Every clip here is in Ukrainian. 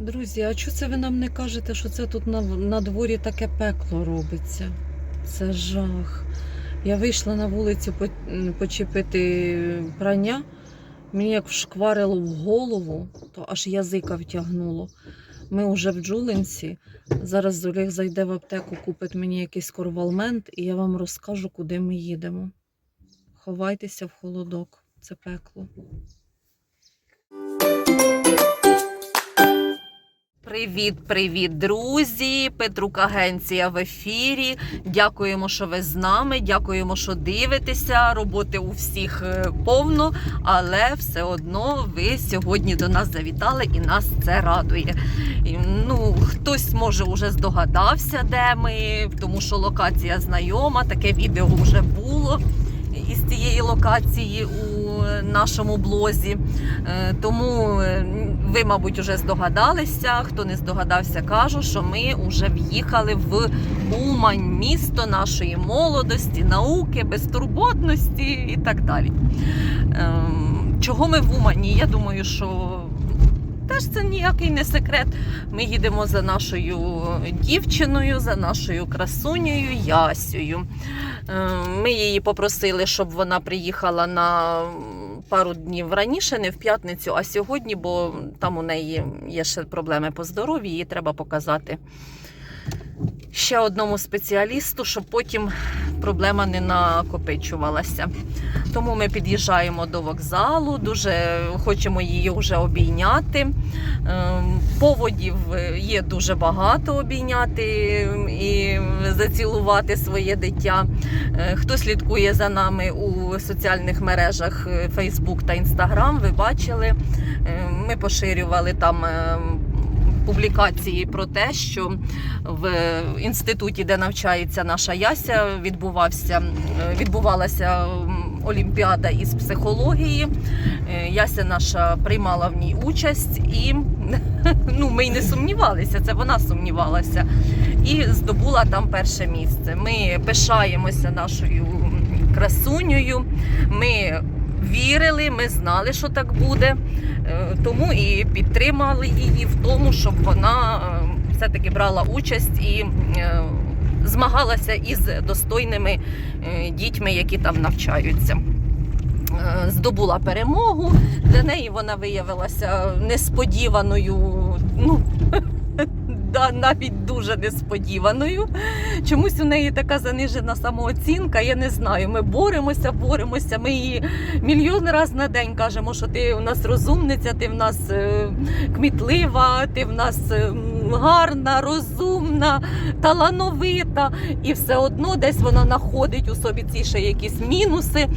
Друзі, а чого це ви нам не кажете, що це тут на, на дворі таке пекло робиться? Це жах. Я вийшла на вулицю почепити прання. Мені як вшкварило в голову, то аж язика втягнуло. Ми вже в Джулинці. Зараз Олег зайде в аптеку, купить мені якийсь корвалмент, і я вам розкажу, куди ми їдемо. Ховайтеся в холодок. Це пекло. Привіт, привіт, друзі! Петрук Агенція в ефірі. Дякуємо, що ви з нами. Дякуємо, що дивитеся. Роботи у всіх е, повно, але все одно ви сьогодні до нас завітали і нас це радує. Ну, хтось може вже здогадався, де ми, тому що локація знайома. Таке відео вже було із цієї локації у нашому блозі. Е, Тому е, ви, мабуть, вже здогадалися. Хто не здогадався, кажу, що ми вже в'їхали в Умань, місто нашої молодості, науки, безтурботності і так далі. Ем, Чого ми в Умані? Я думаю, що теж це ніякий не секрет. Ми їдемо за нашою дівчиною, за нашою красунею Ясею. Е, Ми її попросили, щоб вона приїхала на пару днів раніше, не в п'ятницю, а сьогодні, бо там у неї є ще проблеми по здоров'ю, її треба показати ще одному спеціалісту, щоб потім проблема не накопичувалася. Тому ми під'їжджаємо до вокзалу, дуже хочемо її вже обійняти. Ем, Поводів є дуже багато обійняти і зацілувати своє дитя. Е, Хто слідкує за нами у соціальних мережах е, Facebook та Instagram, ви бачили, е, ми поширювали там. Публікації про те, що в інституті, де навчається наша Яся, відбувався, відбувалася олімпіада із психології. Е, Яся наша приймала в ній участь, і ну, ми й не сумнівалися, це вона сумнівалася. І здобула там перше місце. Ми пишаємося нашою красунею. Ми вірили, ми знали, що так буде. Е, Тому і підтримали її в тому, щоб вона е, все-таки брала участь і е, змагалася із достойними дітьми, які там навчаються. Здобула перемогу. Для неї вона виявилася несподіваною. Ну, да, навіть дуже несподіваною. Чомусь у неї така занижена самооцінка. Я не знаю. Ми боремося, боремося. Ми її мільйон раз на день кажемо, що ти у нас розумниця, ти в нас е, кмітлива, ти в нас е, м, гарна, розумна, талановита. І все одно десь вона знаходить у собі ці ще якісь мінуси. Е,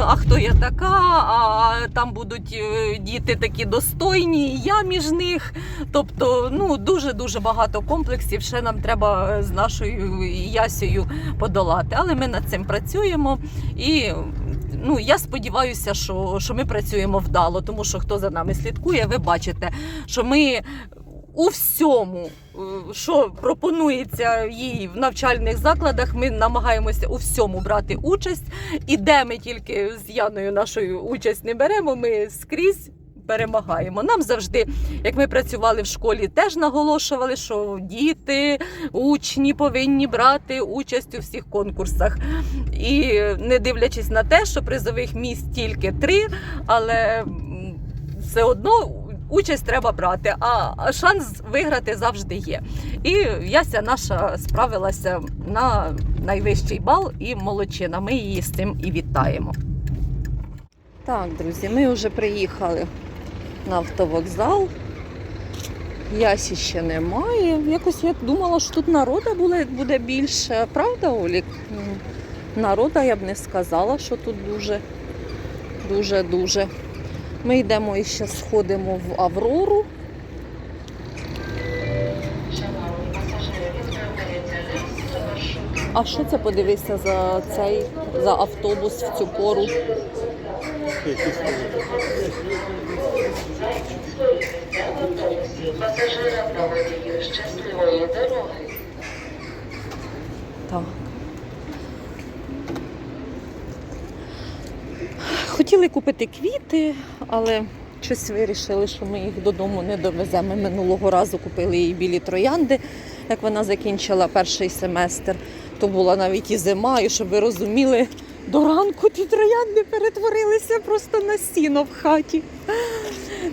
А хто я така? А там будуть е, діти такі достойні, і я між них. Тобто, ну дуже дуже багато комплексів. Ще нам треба е, з нашою Ясею подолати. Але ми над цим працюємо і. Ну, я сподіваюся, що, що ми працюємо вдало, тому що хто за нами слідкує, ви бачите, що ми у всьому, е, що пропонується їй в навчальних закладах, ми намагаємося у всьому брати участь. І де ми тільки з Яною нашою участь не беремо, ми скрізь перемагаємо. Нам завжди, як ми працювали в школі, теж наголошували, що діти, учні повинні брати участь у всіх конкурсах. І не дивлячись на те, що призових місць тільки три, але все одно. Участь треба брати, а шанс виграти завжди є. І Яся наша справилася на найвищий бал і молодчина. Ми її з цим і вітаємо. Так, друзі, ми вже приїхали на автовокзал. Ясі ще немає. Якось я думала, що тут народу буде більше. Правда, Олік? Народа я б не сказала, що тут дуже, дуже, дуже. Ми йдемо і ще сходимо в Аврору. А що це подивися за цей за автобус в цю пору? Пасажирам водію щасливої дороги. Так. Хотіли купити квіти, але щось вирішили, що ми їх додому не довеземо. Ми минулого разу купили їй білі троянди, як вона закінчила перший семестр. То була навіть і зима, і щоб ви розуміли, до ранку ті троянди перетворилися просто на сіно в хаті.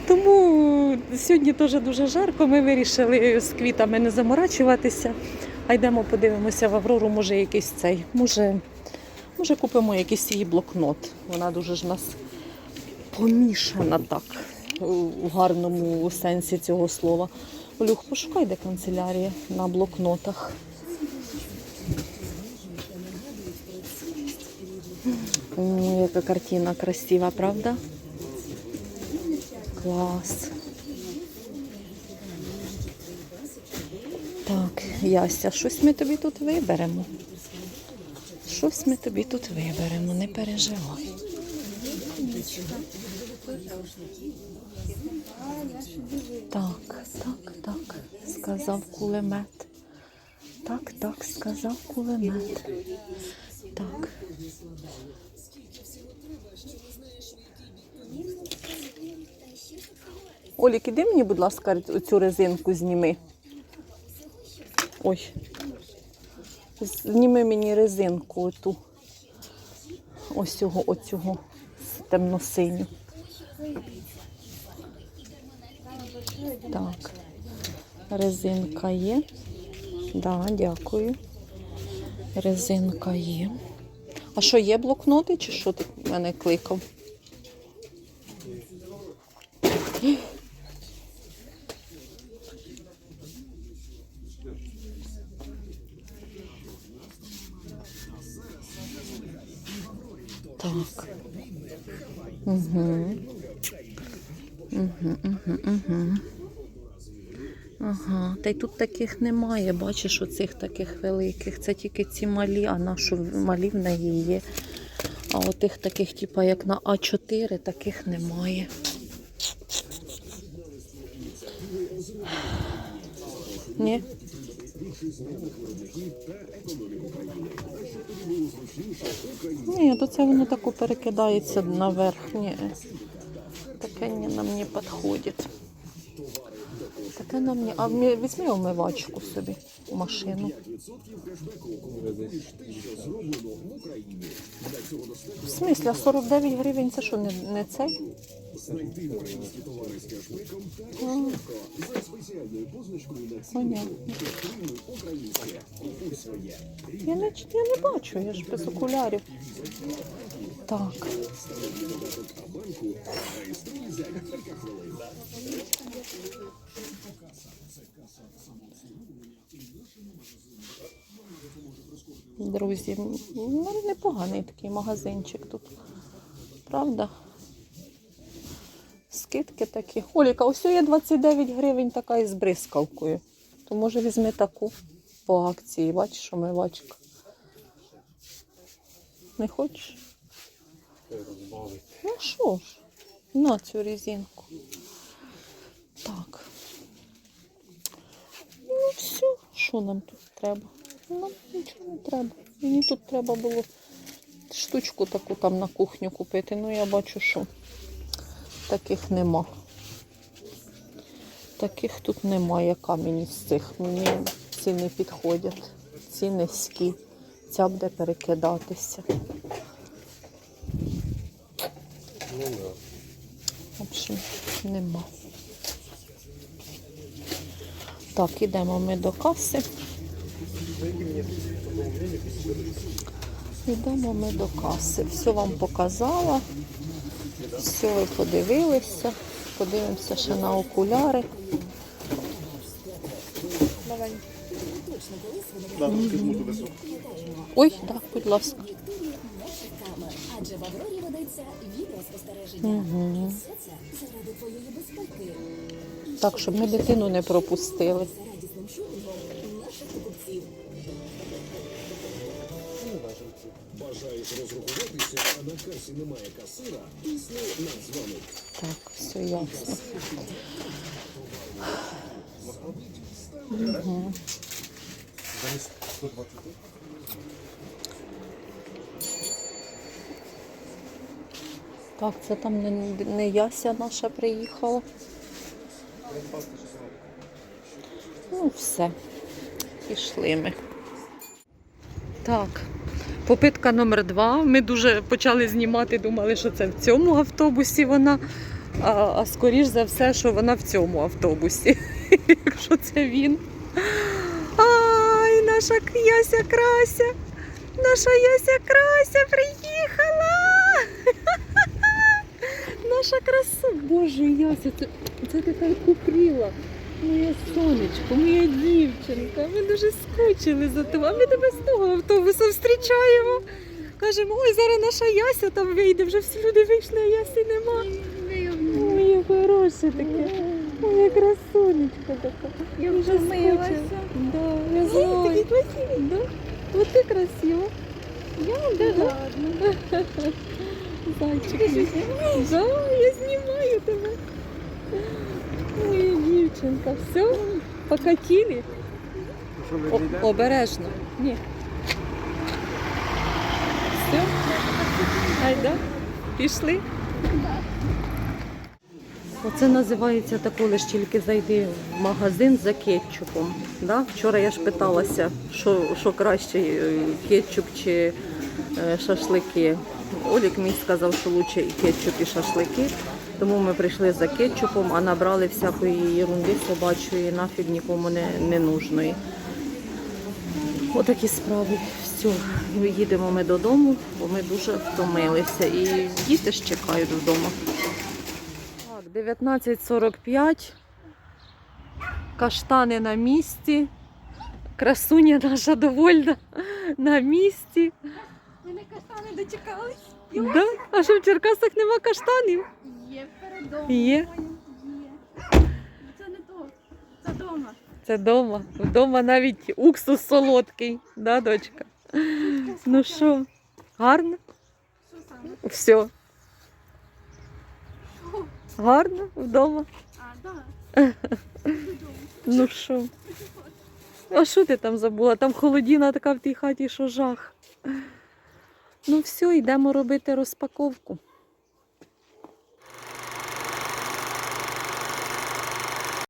Тому сьогодні теж дуже жарко. Ми вирішили з квітами не заморачуватися, а йдемо подивимося в Аврору, може якийсь цей. Може, може купимо якийсь її блокнот. Вона дуже ж нас помішана так, у гарному сенсі цього слова. Олюх, пошукай, де канцелярія на блокнотах. О, яка картина красива, правда? Клас. Так, Яся, щось ми тобі тут виберемо. Щось ми тобі тут виберемо, не переживай. Так, так, так, сказав кулемет. Так, так, сказав кулемет. Так. Олік, іди мені, будь ласка, цю резинку зніми. Ой. Зніми мені резинку оту. Ось цього, оцього темно-синю. Так. Резинка є. Да, дякую. Резинка є. А що, є блокноти чи що ти мене кликав? Так. Угу. Угу, угу, угу. Ага, та й тут таких немає, бачиш, оцих таких великих. Це тільки ці малі, а на що малі в неї є. А отих таких, типа, як на А4, таких немає. Ні? Ні, то це воно тако перекидається наверх. Ні. Таке не, нам не підходить. Таке нам не. А вмі- візьми омивачку собі у машину. В смислі, а 49 гривень це що, не, не цей? А. Понятно. Я не, я не бачу, я ж без окулярів. Так. Друзі, ну, непоганий такий магазинчик тут. Правда? Скидки такі. Оліка, ось є 29 гривень така із бризкалкою. То може візьми таку по акції. Бачиш, омивачка. Не хочеш? Ну що ж, на цю резинку. Так. Ну все, що нам тут треба? Нам нічого не треба. Мені тут треба було штучку таку там на кухню купити. Ну я бачу, що таких нема. Таких тут немає камені з цих. Мені ці не підходять. Ці низькі. Ця буде перекидатися. В общем, нема. Так, ідемо ми до каси. Йдемо ми до каси. Все вам показала. Все ви подивилися. Подивимося ще на окуляри. Ой, так, будь ласка. Адже в Аврорі ведеться відеоспостереження. Так, щоб ми дитину не пропустили. Бажаєш розрахуватися, а на касі немає касира? Тисни на дзвоник. Так, все ясно. Угу. Так, це там не, не Яся наша приїхала. Ну, все. Пішли ми. Так, попитка номер два. Ми дуже почали знімати, думали, що це в цьому автобусі вона. А, а скоріш за все, що вона в цьому автобусі. Якщо це він. Ай, наша Яся Крася. Наша Яся Крася приїхала. Наша краса. Боже, Яся, це, це ти так купріла. Моє сонечко, моя дівчинка. Ми дуже скучили за тобою. А ми тебе з того автобусу зустрічаємо. Кажемо, ой, зараз наша Яся там вийде, вже всі люди вийшли, а Ясі нема. Моє хороше таке. Моя красунечка така. Я вже скучила. Да, я знаю. Да? От ти красива. Я да, ладно. Зайчик. Да, я знімаю тебе. Моя дівчинка. Все, покатили. О, обережно. Ні. Все. Айда. Пішли. Оце називається тако, лиш тільки зайди в магазин за кетчупом. Да? Вчора я ж питалася, що, що краще, е, кетчуп чи е, шашлики. Олік мій сказав, що краще і кетчуп, і шашлики. Тому ми прийшли за кетчупом, а набрали всякої ерунди собачої, нафіг нікому не, не нужної. Отакі справи. Все, їдемо ми додому, бо ми дуже втомилися. І діти ж чекають вдома. Так, 19.45. Каштани на місці. Красуня наша довольна на місці. Ми на каштани дочекались. Да? А що в Черкасах нема каштанів? Є. Це не то. Це дома. Це вдома. Вдома навіть уксус солодкий, да, дочка? Ну що, гарно? Все. Гарно вдома. Ну що? А що ти там забула? Там холодіна така в тій хаті, що жах. Ну все, йдемо робити розпаковку.